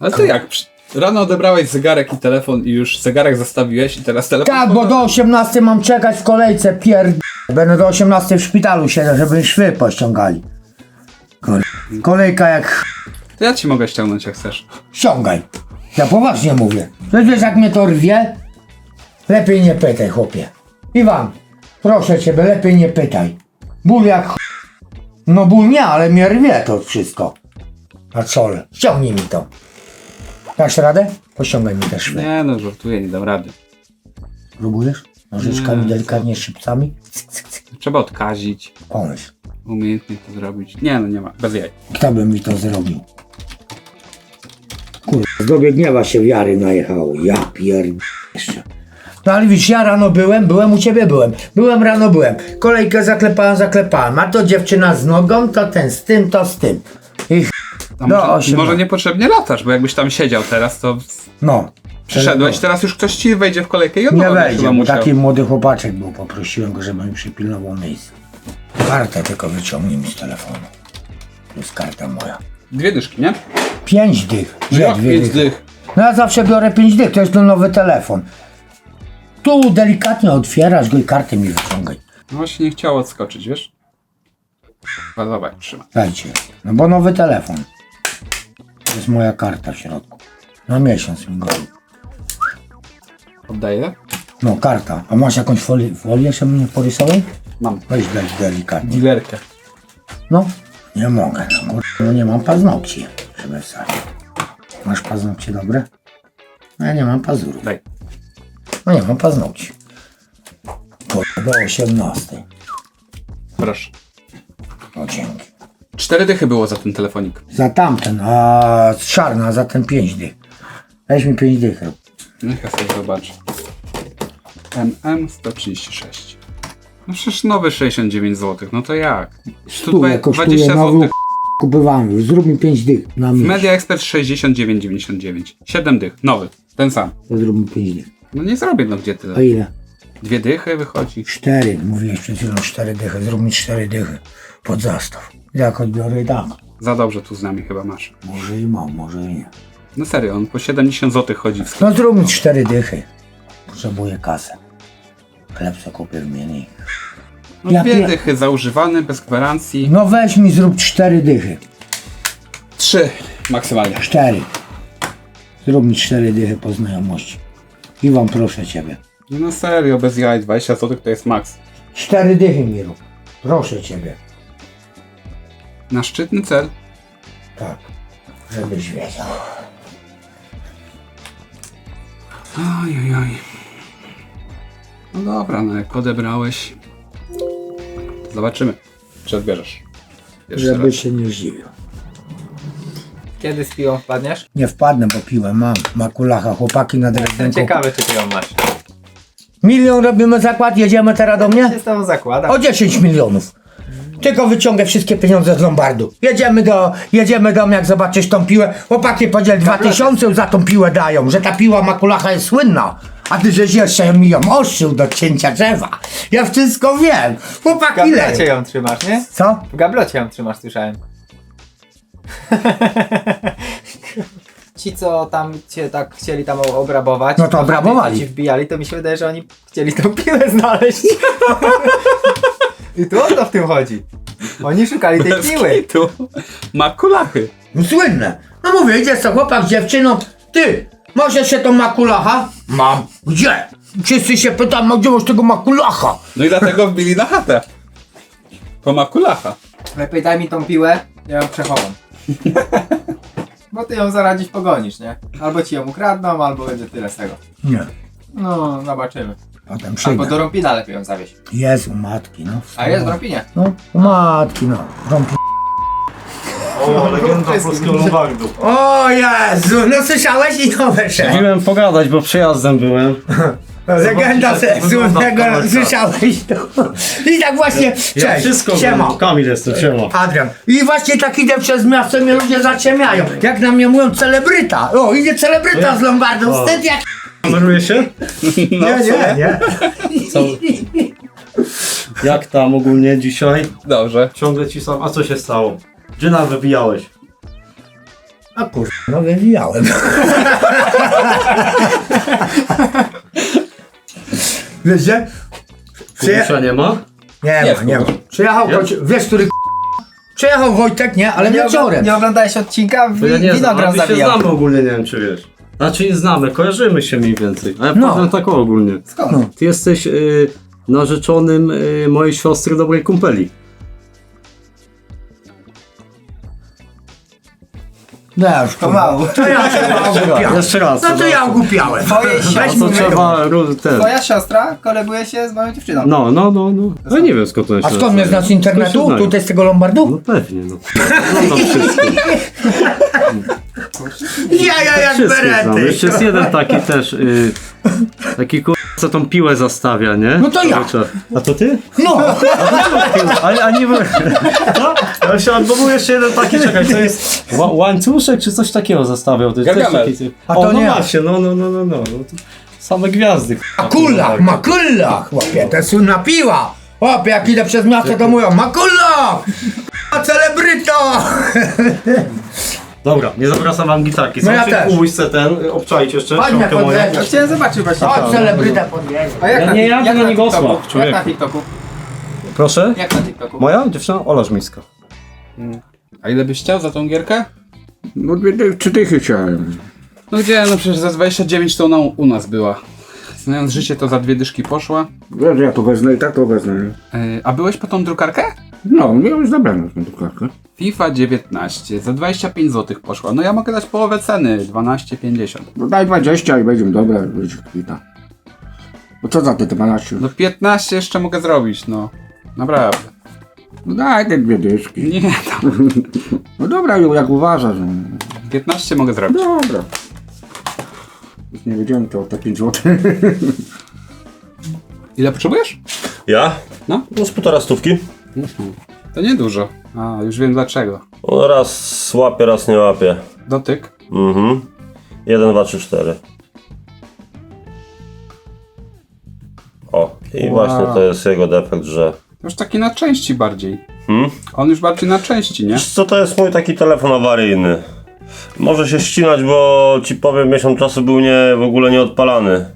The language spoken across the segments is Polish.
Ale to jak? Rano odebrałeś zegarek i telefon i już zegarek zostawiłeś i teraz telefon... Tak, bo do 18 mam czekać w kolejce, pierd... Będę do 18 w szpitalu siedział, żeby mi szwy pościągali. Kur... Kolejka jak... To ja ci mogę ściągnąć jak chcesz. Ściągaj. Ja poważnie mówię. Przecież wiesz jak mnie to rwie? Lepiej nie pytaj, chłopie. Iwan, proszę ciebie, lepiej nie pytaj. Ból jak ch... No ból nie, ale mnie rwie to wszystko. Na czole. Ściągnij mi to. Dasz radę? Pościągaj mi te szwy. Nie no, żartuję, nie dam rady. Próbujesz? Nożyczkami, Nie. delikatnie szybcami? Trzeba odkazić, Pomyśl. umiejętnie to zrobić. Nie no, nie ma, bez jaj. Kto by mi to zrobił? Kurde, z dobie gniewa się wiary najechało. Ja pierd... jeszcze. No ale widzisz, ja rano byłem, byłem u ciebie, byłem. Byłem rano, byłem. Kolejkę zaklepałem, zaklepałem. A to dziewczyna z nogą, to ten z tym, to z tym. A Do może, osiem może lat. niepotrzebnie latasz, bo jakbyś tam siedział teraz, to No. przyszedłeś, teraz już ktoś ci wejdzie w kolejkę i Nie wejdzie, chyba bo musiał. taki młody chłopaczek był. Poprosiłem go, żeby mi przypilnował miejsce. Kartę tylko wyciągnij mi z telefonu. To jest karta moja. Dwie dyszki, nie? Pięć dych. No Gdzie jak dwie pięć dychy? dych? No ja zawsze biorę 5 dych, to jest ten nowy telefon. Tu delikatnie otwierasz go i kartę mi wyciągaj. No właśnie nie chciało odskoczyć, wiesz? Chyba Zobacz, trzyma. Dajcie. No bo nowy telefon. To jest moja karta w środku. Na miesiąc mi go. Oddaję? No karta. A masz jakąś folię, folię żeby mnie porysował? Mam. Weź daj delikatnie. Dilerkę. No. Nie mogę. No, kur... no nie mam paznokci, żeby wsadzić. Masz paznokcie dobre? No ja nie mam pazurów. Daj. No nie mam paznokci. Kur... Do 18. Proszę. No dzięki. Cztery dychy było za ten telefonik. Za tamten, a czarna za ten 5 dych. Weź mi 5 dych. Niech ja sobie zobaczę. MM 136. No przecież nowy 69 zł, no to jak? Stówę kosztuje 20 nowy już. Zrób mi 5 dych na miesiąc. Media Expert 69,99. 7 dych, nowy, ten sam. Zrób mi 5 dych. No nie zrobię, no gdzie A ty? ile? Dwie dychy wychodzi. 4. Mówiłeś przed chwilą 4 dychy. Zrób mi 4 dychy. Pod zastaw. Jak odbiorę i dam. Za dobrze tu z nami chyba masz. Może i mam, może i nie. No serio, on po 70 zł chodzi w. No zrób mi 4 dychy. Potrzebuję kasę. Chleb co kupię w menu. No Ja dwie pie- dychy zaużywany, bez gwarancji. No weź mi zrób 4 dychy. Trzy maksymalnie. 4. Zrób mi 4 dychy po znajomości. Iwan, proszę ciebie. No serio, bez jaj, 20 zł to jest maks. Cztery dychy mi rób. Proszę ciebie. Na szczytny cel. Tak. Żebyś wiedział. Oj, oj, oj. No dobra, no jak odebrałeś. Zobaczymy, czy odbierzesz. Jeszcze Żeby raz. się nie zdziwił. Kiedy z piłą wpadniesz? Nie wpadnę, bo piłem mam. Makulacha, chłopaki na Jestem ciekawy, czy piłą masz. Milion robimy zakład, jedziemy teraz do Ja mnie? się z tobą zakładam. O 10 milionów. Tylko wyciągę wszystkie pieniądze z Lombardu. Jedziemy do, jedziemy do mnie, jak zobaczysz tą piłę. Chłopaki podziel 2000 za tą piłę dają, że ta piła makulacha jest słynna. A ty żeś jeszcze mi ją oszył do cięcia drzewa. Ja wszystko wiem. W Chłopaki gablocie leją. ją trzymasz, nie? Co? W gablocie ją trzymasz, słyszałem. Ci, co tam cię tak chcieli tam o- obrabować, No to obrabowali. ci wbijali, to mi się wydaje, że oni chcieli tą piłę znaleźć. I tu o to w tym chodzi. Oni szukali tej piły. kitu. Makulachy. No Słynne. No mówię, idzie co chłopak z dziewczyną. Ty, możesz się tą makulacha? Mam. Gdzie? Wszyscy się pytają, a gdzie masz tego makulacha? No i dlatego wbili na chatę. Po makulacha. Lepiej daj mi tą piłę, ja ją przechowam. Bo ty ją zaraz gdzieś pogonisz, nie? Albo ci ją ukradną, albo będzie tyle z tego. Nie. No, zobaczymy. Potem Albo przyjdę. do Rompina lepiej ją zawieźć. Jest u matki, no. A jest w Rompinie. No, u matki, no. Rąb... O, legenda polskiego Lombardu. O Jezu, no słyszałeś i to wyszedł. Chciałem pogadać, bo przejazdem byłem. Legenda kamerce. słyszałeś to. I tak właśnie, Ja cześć, wszystko siema. wiem. Kamil jestem, siema. Adrian. I właśnie tak idę przez miasto i mnie ludzie zaciemiają. Jak na mnie mówią celebryta. O, idzie celebryta z Lombardu. O. Wstyd jak... Kameruje się? No, Nie, nie, nie. Co? Jak tam ogólnie dzisiaj? Dobrze. Ciągle ci sam. A co się stało? Gdzie nam wybijałeś? A kur... no wywijałem. Wiecie? Przyje... Kubusza nie ma? Nie Jest ma, nie ma. Przyjechał? Wojciech- wiesz który Przyjechał Wojtek, nie? Ale nie, wieczorem. nie oglądałeś odcinka? Bo ja Wi- nie znam, Winogron ale my się zabijał. znamy ogólnie, nie wiem czy wiesz. Znaczy nie znamy, kojarzymy się mniej więcej. Ale No. powiem tak ogólnie. Skąd? No. Ty jesteś y, narzeczonym y, mojej siostry dobrej kumpeli. No już Pomału. To ja się ogłupiałem. Jeszcze raz. No to ja ogłupiałem. Twojej A siostry, to trzeba ró- ten. twoja siostra koleguje się z moją dziewczyną. No, no, no, no. No nie wiem skąd to A jeszcze. skąd mnie znasz z internetu? znają. Tutaj z tego Lombardu? No pewnie, no. Oglądam wszystko. Ja, ja jak Wszystkich znam. Jeszcze jest jeden taki też, y, taki kur... co tą piłę zastawia, nie? No to ja. A to ty? No, A, a nie byłem. No, ja się bo był jeszcze jeden taki, czekaj, to jest ła, łańcuszek czy coś takiego zastawiał. To jest też Gargamel. taki, A o, to no nie. właśnie, no, no, no, no, no. no to same gwiazdy. Makulla, makulla, chłopie, to jest słynna piła. Chłopie, jak idę przez miasto, to mówią makulla! A celebryto! Dobra, nie zawracam wam gitarki. No ja Zobaczcie, też. Kubójce ten, obczajcie jeszcze. Chodź ściągę moją. chciałem zobaczyć właśnie. Chodź, to. celebryta podjedzie. A jak Ja na, nie jadę jak na TikToku? Jak człowieku. na TikToku? Proszę? Jak na TikToku? Moja dziewczyna Ola Żmińska. A ile byś chciał za tą gierkę? No dwie, dwie, trzy dychy chciałem. No gdzie, no przecież za 29 to ona u nas była. Znając życie, to za dwie dyszki poszła. Wiesz, ja to wezmę i tak to wezmę. Yy, a byłeś po tą drukarkę? No, miałem zabrane tą drukarkę. FIFA 19 za 25 zł poszła. No ja mogę dać połowę ceny, 12,50. No daj 20 i będziemy dobre, będzie kwita. No co za te 12? No 15 jeszcze mogę zrobić, no. Naprawdę. No daj te dwie dyszki. Nie, tam No dobra, jak uważasz. No. 15 mogę zrobić. Dobra. Już nie wiedziałem to o te 5 zł. Ile potrzebujesz? Ja? No. No z półtora stówki. To niedużo. A, już wiem dlaczego. No raz łapie, raz nie łapie. Dotyk. Mhm. 1, 2, 3, 4. O, i Wow. właśnie to jest jego defekt, że... Już taki na części bardziej. Hmm? On już bardziej na części, nie? Wiesz Co to jest mój taki telefon awaryjny? Może się ścinać, bo ci powiem, miesiąc czasu był nie, w ogóle nie odpalany.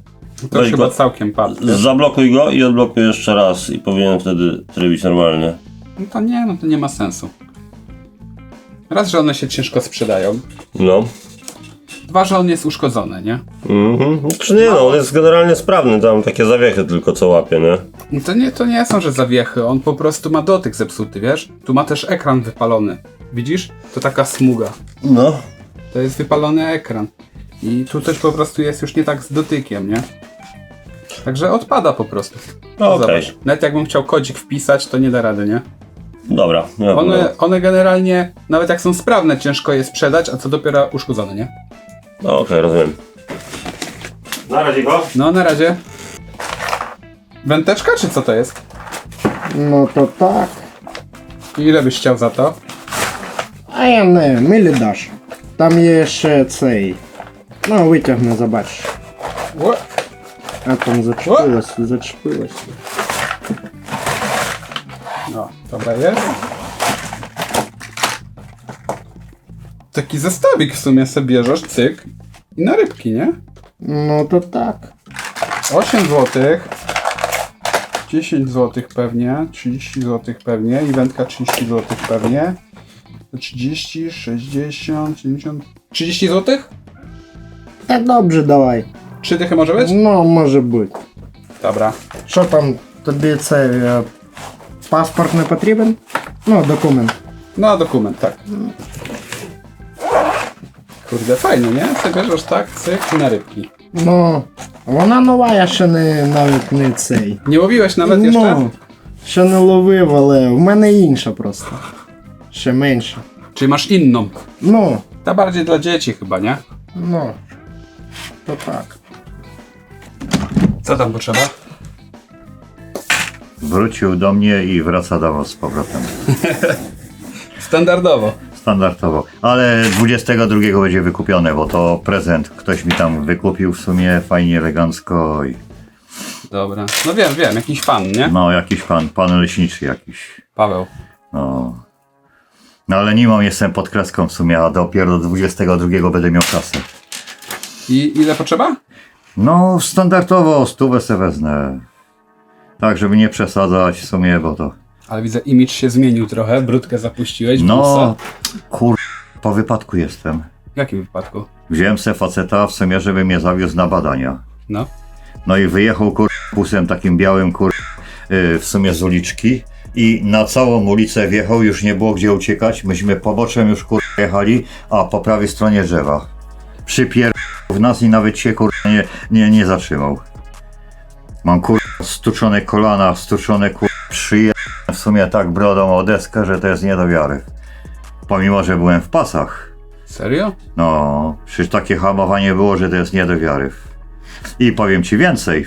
To Weź chyba go. całkiem padł. Zablokuj go i odblokuj jeszcze raz i powinien wtedy trybić normalnie. No to nie, no to nie ma sensu. Raz, że one się ciężko sprzedają. No. Dwa, że on jest uszkodzony, nie? Mhm. Czy nie no, on jest generalnie sprawny, tam takie zawiechy tylko co łapie, nie? No To nie, to nie są, że zawiechy, on po prostu ma dotyk zepsuty, wiesz? Tu ma też ekran wypalony. Widzisz? To taka smuga. No. To jest wypalony ekran. I tu coś po prostu jest już nie tak z dotykiem, nie? Także odpada po prostu. No okej. Zobacz. Nawet jakbym chciał kodzik wpisać, to nie da rady, nie? Dobra, nie ma problemu. One, one generalnie, nawet jak są sprawne, ciężko je sprzedać, a co dopiero uszkodzone, nie? No okej, rozumiem. Na razie go. No, na razie. Węteczka, czy co to jest? No to tak. I ile byś chciał za to? A ja nie wiem, ile dasz? Tam jeszcze цей. No wyciągnę, zobacz. Ło- A tam zaczepiłeś, zaczepiłeś. No, dobra jest. Taki zestawik w sumie sobie bierzesz, cyk. I na rybki, nie? No to tak. 8 zł. 10 zł pewnie, 30 zł pewnie, i wędka 30 zł pewnie. 30, 60, 70. 30 zł? Tak dobrze, dawaj. Trzy dychy może być? No, może być. Dobra. Що там тобі це е, паспорт не потрібен? Ну, документ. No, dokument, tak. Kurde, fajnie, nie? Sobie bierzesz tak, cyk, i na rybki. Ну, вона нова, я ще не навіть не цей. Nie łowiłeś nawet jeszcze? Ну, ще не ловив, але в мене інша просто. się męczy. Czyli masz inną. No, Ta bardziej dla dzieci chyba, nie? no. To tak. Co tam potrzeba? Wrócił do mnie i wraca do was z powrotem. Standardowo. Standardowo. Ale 22 będzie wykupione, bo to prezent ktoś mi tam wykupił w sumie fajnie, elegancko. I, Dobra. No wiem, wiem, jakiś pan, nie? no jakiś pan, pan leśniczy jakiś. Paweł. No, no ale nie mam, jestem pod kreską w sumie, a dopiero do 22 będę miał kasę. I ile potrzeba? No, standardowo stówę se wezmę. Tak, żeby nie przesadzać w sumie, bo to... Ale widzę, imidż się zmienił trochę, brudkę zapuściłeś, No, no. kur... po wypadku jestem. W jakim wypadku? Wziąłem se faceta w sumie, żeby mnie zawiózł na badania. No. No i wyjechał kur... busem takim białym kur... yy, w sumie z uliczki i na całą ulicę wjechał, już nie było gdzie uciekać. Myśmy poboczem już kur... jechali, a po prawej stronie drzewa. Przypier... w nas i nawet się kur... nie, nie, nie zatrzymał. Mam kur... stuczone kolana, stuczone kur... szyję. W sumie tak brodą o deskę, że to jest nie do wiary. Pomimo, że byłem w pasach. Serio? No, przecież takie hamowanie było, że to jest nie do wiary. I powiem ci więcej.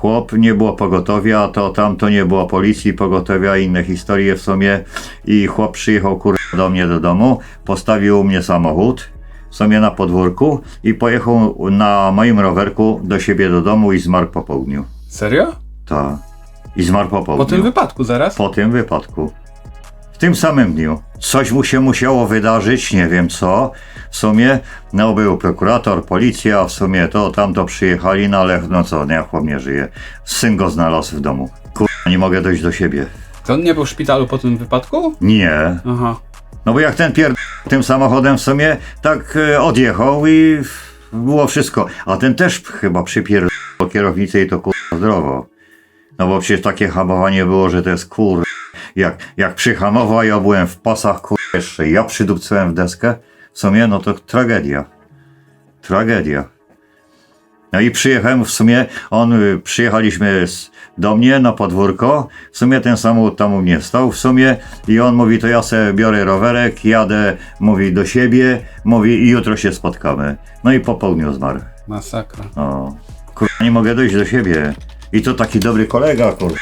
Chłop nie było pogotowia, to tamto nie było policji, pogotowia, inne historie w sumie. I chłop przyjechał kur... do mnie do domu, postawił u mnie samochód, w sumie na podwórku i pojechał na moim rowerku do siebie do domu i zmarł po południu. Serio? Tak. I zmarł po południu. Po tym wypadku zaraz? Po tym wypadku. W tym samym dniu. Coś mu się musiało wydarzyć, nie wiem co. W sumie, no był prokurator, policja, w sumie to, tamto przyjechali, no ale no co, nie, chłop nie żyje. Syn go znalazł w domu. Kurwa, nie mogę dojść do siebie. To on nie był w szpitalu po tym wypadku? Nie. Aha. No bo jak ten pier... tym samochodem w sumie tak e, odjechał i było wszystko. A ten też chyba przypier... kierownicy i to kurwa zdrowo. No bo przecież takie hamowanie było, że to jest kur... Jak, jak przyhamował, ja byłem w pasach, kur... jeszcze ja przydupcyłem w deskę. W sumie, no to tragedia. Tragedia. No i przyjechałem w sumie, on, y, przyjechaliśmy z, do mnie na podwórko, w sumie ten samochód tam u mnie stał, w sumie i on mówi, to ja sobie biorę rowerek, jadę, mówi, do siebie, mówi i jutro się spotkamy. No i po południu zmarł. Masakra. O, kurwa, nie mogę dojść do siebie. I to taki dobry kolega, kur...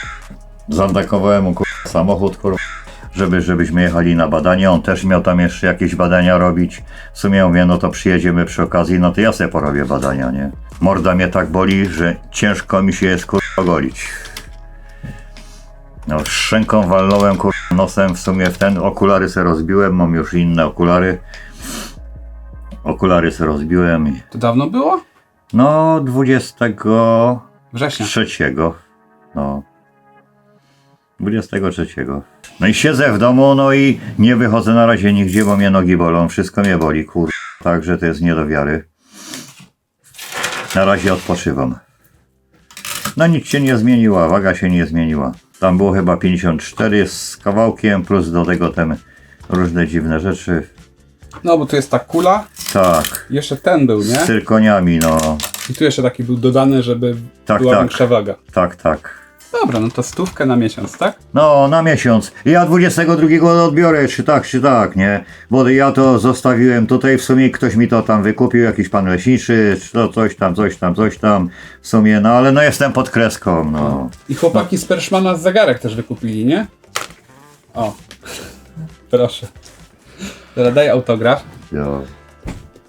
Zandakowałem mu, samochód. Żeby, żebyśmy jechali na badania. On też miał tam jeszcze jakieś badania robić. W sumie mówię, no to przyjedziemy przy okazji, no to ja sobie porobię badania, nie? Morda mnie tak boli, że ciężko mi się jest, kur... ogolić. No, szczęką walnąłem, kur... nosem w sumie w ten. Okulary se rozbiłem, mam już inne okulary. Okulary se rozbiłem. i- To dawno było? no, 23. Września. No. 23. No i siedzę w domu, no i nie wychodzę na razie nigdzie, bo mnie nogi bolą, wszystko mnie boli, kur... Także to jest nie do wiary. Na razie odpoczywam. No nic się nie zmieniła, waga się nie zmieniła. Tam było chyba 54 z kawałkiem, plus do tego ten różne dziwne rzeczy. No bo tu jest ta kula, Tak, jeszcze ten był, z nie? cyrkoniami, no. I tu jeszcze taki był dodany, żeby Tak, była tak. większa waga. Tak, tak. Dobra, no to stówkę na miesiąc, tak? No, na miesiąc. Ja 22 odbiorę, czy tak, czy tak, nie? Bo ja to zostawiłem tutaj, w sumie ktoś mi to tam wykupił, jakiś pan leśniczy, czy to coś tam, coś tam, coś tam. W sumie, no ale no jestem pod kreską, no. I chłopaki z Perszmana z zegarek też wykupili, nie? O. Proszę. Teraz daj autograf. Jo.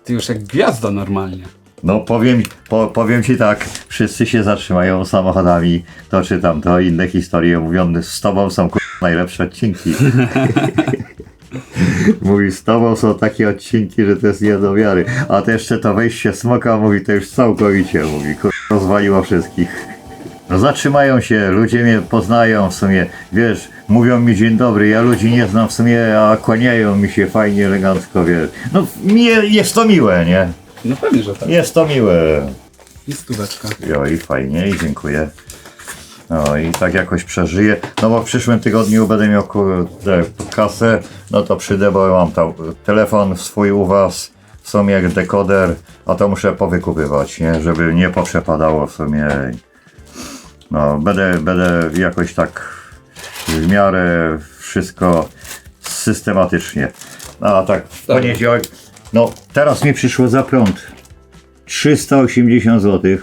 Ty już jak gwiazda normalnie. No powiem, po, powiem ci tak, wszyscy się zatrzymają samochodami, to czy tam, to inne historie mówią, z tobą są najlepsze odcinki. mówi, z tobą są takie odcinki, że to jest nie do wiary. A to jeszcze to wejście smoka, mówi, to już całkowicie, mówi, kur... rozwaliło wszystkich. No zatrzymają się, ludzie mnie poznają w sumie, wiesz, mówią mi dzień dobry, ja ludzi nie znam w sumie, a kłaniają mi się fajnie, elegancko, wiesz. No mi jest to miłe, nie? No pewnie, że tak. Jest to miłe. I stóweczka. Jo, i fajnie, i dziękuję. No i tak jakoś przeżyję. No bo w przyszłym tygodniu będę miał kurde, kasę, no to przyjdę, bo mam tam telefon swój u was, w sumie jak dekoder, a to muszę powykupywać, nie? Żeby nie poprzepadało w sumie. No, będę, będę jakoś tak w miarę wszystko systematycznie. A tak, w Dobra. poniedziałek, no teraz mi przyszło za prąd. 380 zł.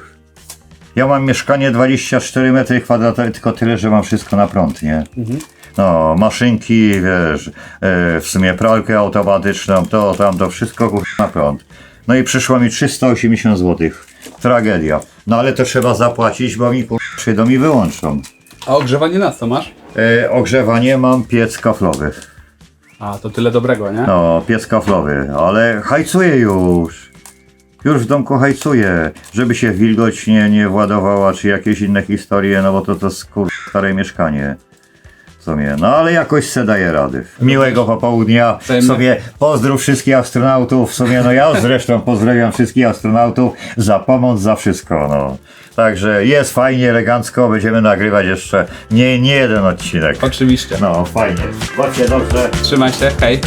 Ja mam mieszkanie 24 metry kwadratowe, tylko tyle, że mam wszystko na prąd, nie? No, maszynki, wiesz, e, w sumie pralkę automatyczną, to, tam, to wszystko kur- na prąd. No i przyszło mi 380 zł. Tragedia. No ale to trzeba zapłacić, bo mi kur... przyjdą i wyłączą. A ogrzewanie na co masz? E, ogrzewanie mam piec kaflowy. A, to tyle dobrego, nie? No, piec kaflowy, ale hajcuje już. Już w domku hajcuje, żeby się wilgoć nie, nie władowała, czy jakieś inne historie, no bo to to skur... stare mieszkanie. Sumie, no ale jakoś se daje rady. Miłego popołudnia, Wzajemnie. sumie pozdrów wszystkich astronautów, w sumie no ja zresztą pozdrawiam wszystkich astronautów za pomoc, za wszystko, no. Także jest fajnie, elegancko, będziemy nagrywać jeszcze nie, nie jeden odcinek. Oczywiście. No, fajnie. Bądźcie dobrze. Trzymaj się, hej.